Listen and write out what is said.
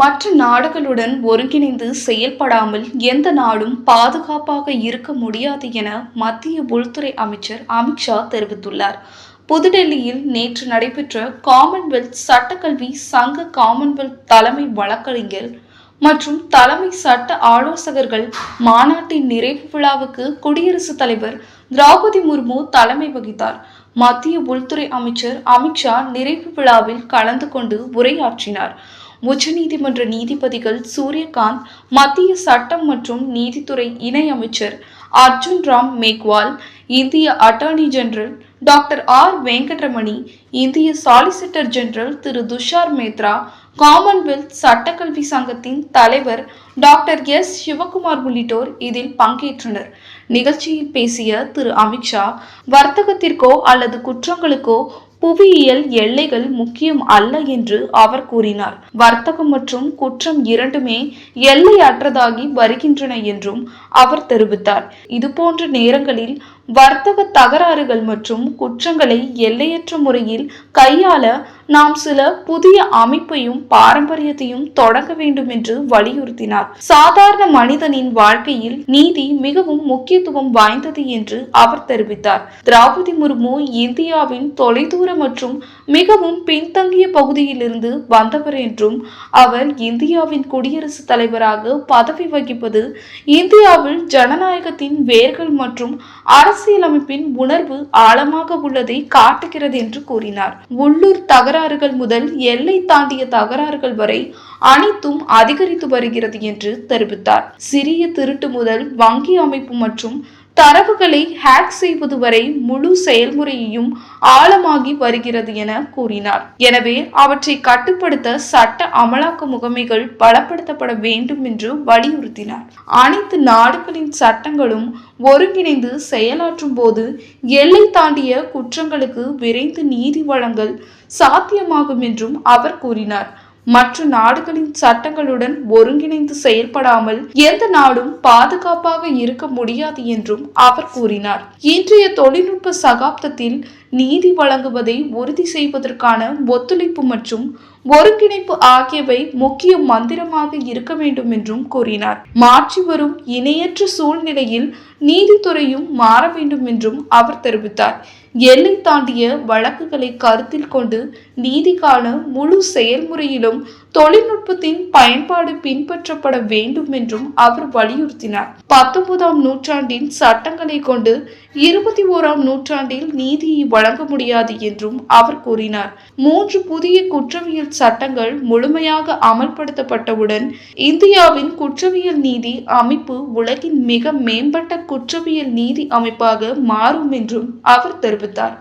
மற்ற நாடுகளுடன் ஒருங்கிணைந்து செயல்படாமல் எந்த நாடும் பாதுகாப்பாக இருக்க முடியாது என மத்திய உள்துறை அமைச்சர் அமித்ஷா தெரிவித்துள்ளார். புதுடெல்லியில் நேற்று நடைபெற்ற காமன்வெல்த் சட்டக்கல்வி சங்க காமன்வெல்த் தலைமை வழக்கறிஞர் மற்றும் தலைமை சட்ட ஆலோசகர்கள் மாநாட்டின் நிறைவு விழாவுக்கு குடியரசுத் தலைவர் திரௌபதி முர்மு தலைமை வகித்தார். மத்திய உள்துறை அமைச்சர் அமித்ஷா நிறைவு விழாவில் கலந்து கொண்டு உரையாற்றினார். உச்சநீதிமன்ற நீதிபதிகள் சூரியகாந்த் மத்திய சட்டம் மற்றும் நீதித்துறை இணை அமைச்சர் அர்ஜுன் ராம் மேக்வால் இந்திய attorney general doctor R. Venkataramani இந்திய solicitor general Thiru. Tushar Mehta Commonwealth சட்டக்கல்வி சங்கத்தின் தலைவர் டாக்டர் எஸ். சிவகுமார் உள்ளிட்டோர் இதில் பங்கேற்றனர். நிகழ்ச்சியில் பேசிய திரு. அமித்ஷா வர்த்தகத்திற்கோ அல்லது குற்றங்களுக்கோ புவியியல் எல்லைகள் முக்கியம் அல்ல என்று அவர் கூறினார். வர்த்தகம் மற்றும் குற்றம் இரண்டுமே எல்லையற்றதாகி வருகின்றன என்றும் அவர் தெரிவித்தார். இதுபோன்ற நேரங்களில் வர்த்தக தகராறுகள் மற்றும் குற்றங்களை எல்லையற்ற முறையில் கையாள நாம் சில புதிய அமைப்பையும் பாரம்பரியத்தையும் தொடங்க வேண்டும் என்று வலியுறுத்தினார். சாதாரண மனிதனின் வாழ்க்கையில் நீதி மிகவும் முக்கியத்துவம் வாய்ந்தது என்று அவர் தெரிவித்தார். திரௌபதி முர்மு இந்தியாவின் தொலைதூர மற்றும் மிகவும் பின்தங்கிய பகுதியிலிருந்து வந்தவர் என்றும் அவர் இந்தியாவின் குடியரசுத் தலைவராக பதவி வகிப்பது இந்தியாவில் ஜனநாயகத்தின் வேர்கள் மற்றும் அரசியலமைப்பின் உணர்வு ஆழமாக உள்ளதை காட்டுகிறது என்று கூறினார். உள்ளூர் தகர தகராறுகள் முதல் எல்லை தாண்டிய தகராறுகள் வரை அனைத்தும் அதிகரித்து வருகிறது என்று தெரிவித்தார். சிறிய திருட்டு முதல் வங்கி அமைப்பு மற்றும் தரவுகளை ஹேக் செய்வது வரை முழு செயல்முறையையும் ஆழமாகி வருகிறது என கூறினார். எனவே அவற்றை கட்டுப்படுத்த சட்ட அமலாக்க முகமைகள் பலப்படுத்தப்பட வேண்டும் என்று வலியுறுத்தினார். அனைத்து நாடுகளின் சட்டங்களும் ஒருங்கிணைந்து செயலாற்றும் போது எல்லை தாண்டிய குற்றங்களுக்கு விரைந்து நீதி வழங்கல் சாத்தியமாகும் என்றும் அவர் கூறினார். மற்ற நாடுகளின் சட்டங்களுடன் ஒருங்கிணைந்து செயல்படாமல் எந்த நாடும் பாதுகாப்பாக இருக்க முடியாது என்றும் அவர் கூறினார். இன்றைய தொழில்நுட்ப சகாப்தத்தில் நீதி வழங்குவதை உறுதி செய்வதற்கான ஒத்துழைப்பு மற்றும் ஒருங்கிணைப்பு ஆகியவை முக்கிய மந்திரமாக இருக்க வேண்டும் என்றும் கூறினார். மாற்றி வரும் இணையற்ற சூழ்நிலையில் நீதித்துறையும் மாற வேண்டும் என்றும் அவர் தெரிவித்தார். எல்லை தாண்டிய வழக்குகளை கருத்தில் கொண்டு நீதிக்கான முழு செயல்முறையிலும் தொழில்நுட்பத்தின் பயன்பாடு பின்பற்றப்பட வேண்டும் என்றும் அவர் வலியுறுத்தினார். பத்தொன்பதாம் நூற்றாண்டின் சட்டங்களை கொண்டு இருபத்தி ஓராம் நூற்றாண்டில் நீதியை வழங்க முடியாது என்றும் அவர் கூறினார். மூன்று புதிய குற்றவியல் சட்டங்கள் முழுமையாக அமல்படுத்தப்பட்டவுடன் இந்தியாவின் குற்றவியல் நீதி அமைப்பு உலகின் மிக மேம்பட்ட குற்றவியல் நீதி அமைப்பாக மாறும் என்றும் அவர் தெரிவித்தார்.